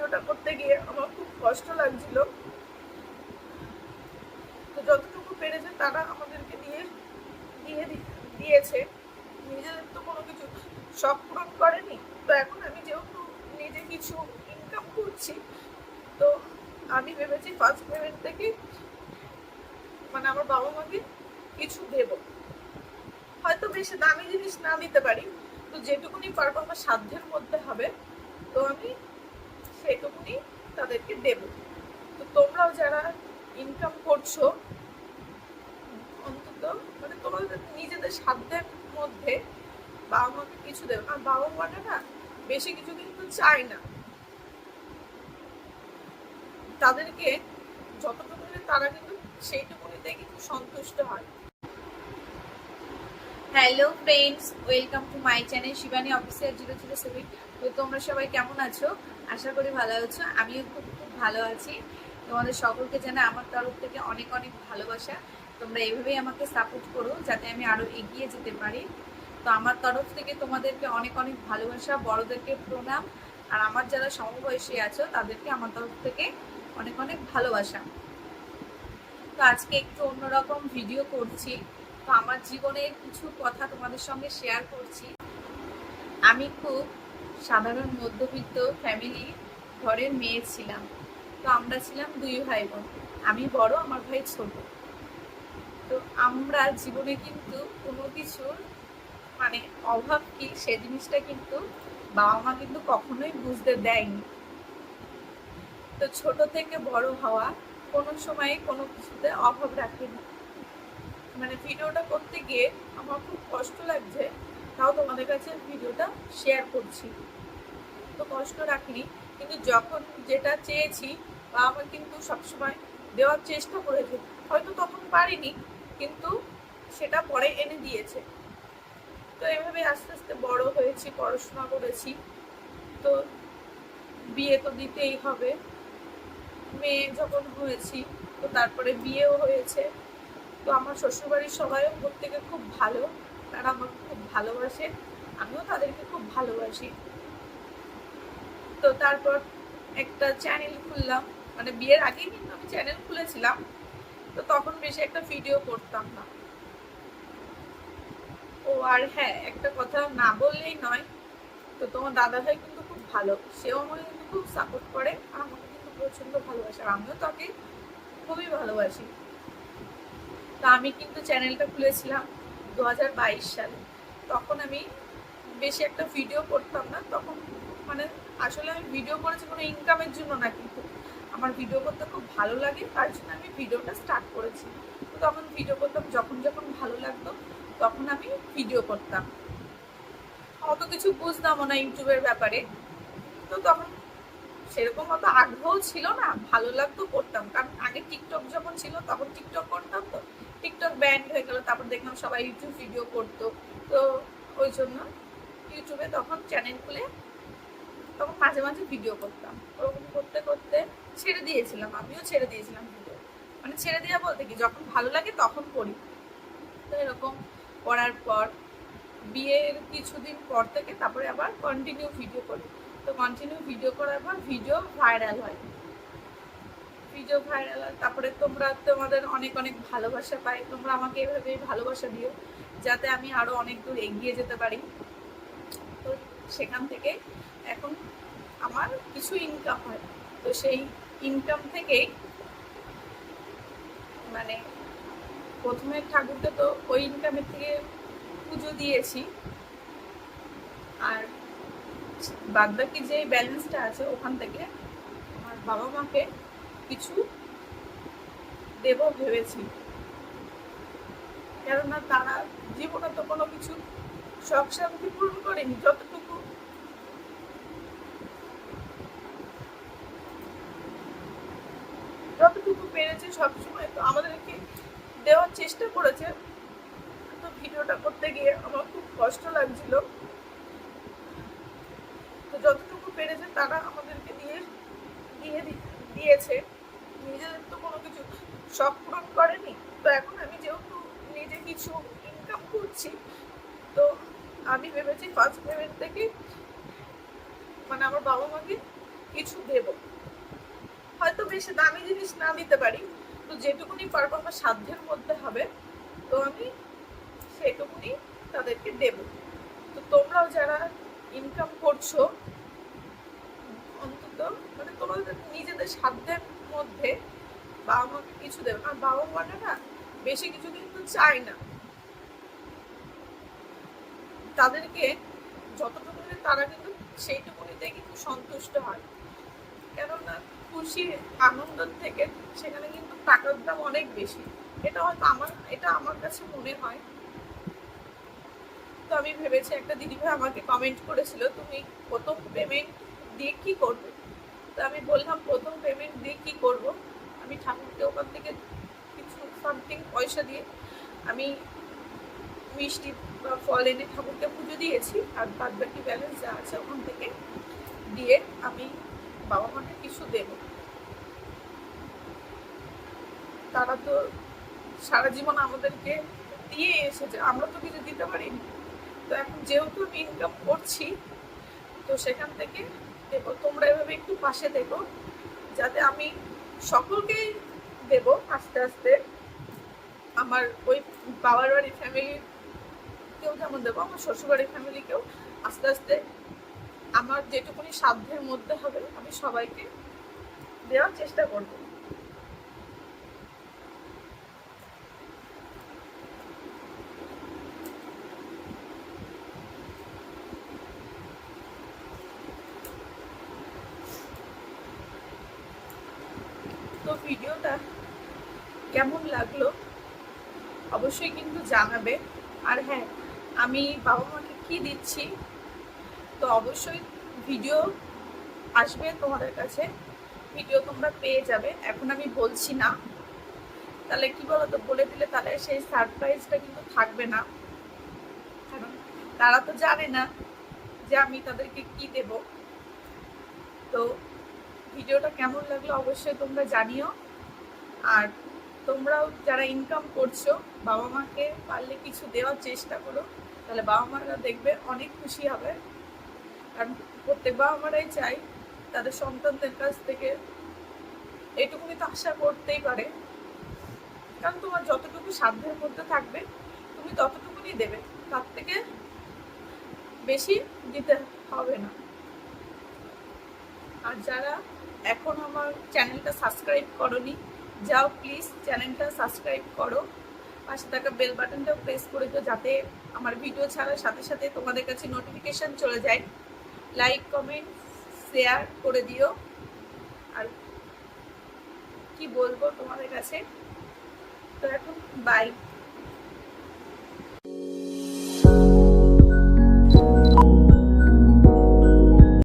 ভিডিওটা করতে গিয়ে আমার খুব কষ্ট লাগছিল। তো যতটুকু পেরেছে তারা আমাদেরকে দিয়ে দিয়ে দিয়েছে। নিজেদের তো কোনো কিছু শখ পূরণ করেনি। তো এখন আমি যেহেতু নিজে কিছু ইনকাম করছি, তো আমি ভেবেছি ফার্স্ট পেমেন্ট থেকে মানে আমার বাবা মাকে কিছু দেব। হয়তো বেশি দামি জিনিস না দিতে পারি, তো যেটুকুনি পারব আমার সাধ্যের মধ্যে হবে। তো আমি তাদেরকে দেব। তো তোমরাও যারা ইনকাম করছ, অন্তত মানে তোমাদের নিজেদের সাধ্যের মধ্যে বাবা মাকে কিছু দেবে। আর বাবা মাটা না বেশি কিছু কিন্তু চায় না। তাদেরকে যতটুকু তারা কিন্তু সেইটুকুনিতে কিন্তু সন্তুষ্ট হয়। Hello friends, welcome to my channel Shivani official zero zero seven তো তোমরা সবাই কেমন আছো? আশা করি ভালো আছো, আমিও খুব খুব ভালো আছি। তোমাদের সকলকে জানা আমার তরফ থেকে অনেক অনেক ভালোবাসা। তোমরা এভাবেই আমাকে সাপোর্ট করো যাতে আমি আরও এগিয়ে যেতে পারি। তো আমার তরফ থেকে তোমাদেরকে অনেক অনেক ভালোবাসা, বড়দেরকে প্রণাম, আর আমার যারা সমবয়সী আছো, তাদেরকে আমার তরফ থেকে অনেক অনেক ভালোবাসা। তো আজকে একটু অন্যরকম ভিডিও করছি। আমার জীবনের কিছু কথা তোমাদের সঙ্গে শেয়ার করছি। আমি খুব সাধারণ মধ্যবিত্ত ফ্যামিলি ঘরের মেয়ে ছিলাম। তো আমরা ছিলাম দুই ভাই বোন আমি বড়, আমার ভাই ছোট। তো আমরা জীবনে কিন্তু কোনো কিছুর মানে অভাব কি, সে জিনিসটা কিন্তু বাবা মা কিন্তু কখনোই বুঝতে দেয়নি। তো ছোট থেকে বড় হওয়া কোনো সময় কোনো কিছুতে অভাব রাখেনি। মানে ভিডিওটা করতে গিয়ে আমার খুব কষ্ট লাগছে, তাও তোমাদের কাছে ভিডিওটা শেয়ার করছি। তো কষ্ট রাখিনি, কিন্তু যখন যেটা চেয়েছি বা আমার কিন্তু সবসময় দেওয়ার চেষ্টা করেছে, হয়তো তখন পারিনি, কিন্তু সেটা পরে এনে দিয়েছে। তো এভাবে আস্তে আস্তে বড় হয়েছি, পড়াশোনা করেছি। তো বিয়ে তো দিতেই হবে। মেয়ে যখন হয়েছি, তো তারপরে বিয়েও হয়েছে। তো আমার শ্বশুরবাড়ির সবাইও প্রত্যেকে খুব ভালো। তারা আমাকে খুব ভালোবাসে। আমিও তাদেরকে খুব ভালোবাসি। তো তারপর একটা চ্যানেল খুললাম। মানে বিয়ের আগেই কিন্তু আমি চ্যানেল খুলেছিলাম। তো তখন বেশি একটা ভিডিও করতাম না। ও আর হ্যাঁ একটা কথা না বললেই নয়। তো তোমার দাদা ভাই কিন্তু খুব ভালো। সেও আমাকে কিন্তু খুব সাপোর্ট করে। আর আমাকে কিন্তু প্রচণ্ড ভালোবাসে। আর আমিও তাকে খুবই ভালোবাসি। তো আমি কিন্তু চ্যানেলটা খুলেছিলাম দু হাজার বাইশ সালে। তখন আমি বেশি একটা ভিডিও করতাম না। তখন মানে আসলে আমি ভিডিও করেছি কোনো ইনকামের জন্য না, কিন্তু আমার ভিডিও করতে খুব ভালো লাগে, তার জন্য আমি ভিডিওটা স্টার্ট করেছি। তো তখন ভিডিও করতাম, যখন যখন ভালো লাগতো, তখন আমি ভিডিও করতাম। অত কিছু বুঝতামও না ইউটিউবের ব্যাপারে। তো তখন সেরকম অত আগ্রহ ছিল না, ভালো লাগতো, করতাম। কারণ আগে টিকটক যখন ছিল, তখন টিকটক করতাম তো। টিকটক ব্যান্ড হয়ে গেল, তারপর দেখলাম সবাই ইউটিউব ভিডিও করতো। তো ওই জন্য ইউটিউবে তখন চ্যানেল খুলে তখন মাঝে মাঝে ভিডিও করতাম। ওরকম করতে করতে ছেড়ে দিয়েছিলাম, আমিও ছেড়ে দিয়েছিলাম ভিডিও মানে ছেড়ে দেওয়া বলতে কি, যখন ভালো লাগে তখন করি। তো এরকম করার পর, বিয়ের কিছুদিন পর থেকে তারপরে আবার কন্টিনিউ ভিডিও করি। তো কন্টিনিউ ভিডিও করার পর ভিডিও ভাইরাল হয়। ভিডিও ভাইরাল তারপরে তোমরা তোমাদের অনেক অনেক ভালোবাসা পাই। তোমরা আমাকে এভাবেই ভালোবাসা দিও, যাতে আমি আরও অনেক দূর এগিয়ে যেতে পারি। তো সেখান থেকে এখন আমার কিছু ইনকাম হয়। তো সেই ইনকাম থেকেই মানে প্রথমে ঠাকুরকে তো ওই ইনকামের থেকে পুজো দিয়েছি। আর বাদ বাকি যে ব্যালেন্সটা আছে ওখান থেকে আমার বাবা মাকে কিছু দেব ভেবেছি। কেননা তারা জীবনে তো কোনো কিছু শখ শান্তি পূরণ করেনি, যতটুকু যতটুকু পেরেছে সবসময় তো আমাদেরকে দেওয়ার চেষ্টা করেছে। তো ভিডিওটা করতে গিয়ে আমার খুব কষ্ট লাগছিল। তো যতটুকু পেরেছে তারা আমাদেরকে দিয়ে দিয়ে দিয়েছে। নিজেদের তো কোনো কিছু শখ পূরণ করেনি, তো এখন আমি যেহেতু নিজে কিছু ইনকাম করছি, তো আমি ভেবেছি ফার্স্ট পেমেন্ট থেকে মানে আমার বাবা মাকে কিছু দেব। হয়তো বেশি দামি জিনিস না দিতে পারি, তো যেটুকুনি পারব আমার সাধ্যের মধ্যে হবে, তো আমি সেটুকুনি তাদেরকে দেব। তো তোমরাও যারা ইনকাম করছ, অন্তত মানে তোমাদের নিজেদের সাধ্যের মধ্যে বাবা মাকে কিছু দেবে আর বাবা মাটা না বেশি কিছু কিন্তু চায় না। তাদেরকে যতটুকু তারা কিন্তু সেইটুকুনিতে কিন্তু সন্তুষ্ট হয়। কেননা খুশি আনন্দ থেকে সেখানে কিন্তু টাকার দাম অনেক বেশি। এটা হয়তো আমার, এটা আমার কাছে মনে হয়। তো আমি ভেবেছি একটা দিদিভাই আমাকে কমেন্ট করেছিল, তুমি প্রথম পেমেন্ট দিয়ে কি করবে? তো আমি বললাম, প্রথম পেমেন্ট দিয়ে কি করব? আমি ঠাকুরকে ওখান থেকে কিছু সামথিং পয়সা দিয়ে আমি মিষ্টি বা ফল এনে ঠাকুরকে পুজো দিয়েছি। আর বাদ বাকি ব্যালেন্স যা আছে ওখান থেকে দিয়ে আমি বাবা মাকে কিছু দেব। তারা তো সারা জীবন আমাদেরকে দিয়ে এসেছে, আমরা তো কিছু দিতে পারিনি। তো এখন যেহেতু আমি ইনকাম করছি, তো সেখান থেকে দেবো তোমরা এভাবে একটু পাশে দেখো, যাতে আমি সকলকেই দেব আস্তে আস্তে। আমার ওই বাবার বাড়ির ফ্যামিলি কেউ যেমন দেবো, আমার শ্বশুরবাড়ির ফ্যামিলিকেও আস্তে আস্তে আমার যেটুকুনি সাধ্যের মধ্যে হবে, আমি সবাইকে দেওয়ার চেষ্টা করব। ভিডিওটা কেমন লাগল, অবশ্যই কিন্তু জানাবে। আর হ্যাঁ আমি বাবা মাকে কি দিচ্ছি, তো অবশ্যই ভিডিও আসবে তোমাদের কাছে। ভিডিও তোমরা পেয়ে যাবে। এখন আমি বলছি না। তাহলে কি বলতো, বলে দিলে তাহলে সেই সারপ্রাইজটা কিন্তু থাকবে না। কারণ তারা তো জানে না যে আমি তাদেরকে কি দেব। তো ভিডিওটা কেমন লাগল অবশ্যই তোমরা জানিও। আর তোমরাও যারা ইনকাম করছ বাবা মাকে পারলে কিছু দেওয়ার চেষ্টা করো, তাহলে বাবা মারা দেখবে অনেক খুশি হবে। কারণ প্রত্যেক বাবা মারাই চাই তাদের সন্তানদের কাছ থেকে। এইটুকুনি তো আশা করতেই পারে। কারণ তোমার যতটুকু সাধ্যের মধ্যে থাকবে, তুমি ততটুকুনি দেবে। তার থেকে বেশি দিতে হবে না। আর যারা এখন আমার চ্যানেলটা সাবস্ক্রাইব করনি, যাও প্লিজ চ্যানেলটা সাবস্ক্রাইব করো। পাশে থাকা বেল বাটনটাও প্রেস করে দিও যাতে আমার ভিডিও ছাড়ার সাথে সাথে তোমাদের কাছে নোটিফিকেশন চলে যায়। লাইক কমেন্ট শেয়ার করে দিও। আর কি বলব তোমাদের কাছে? তো এখন বাই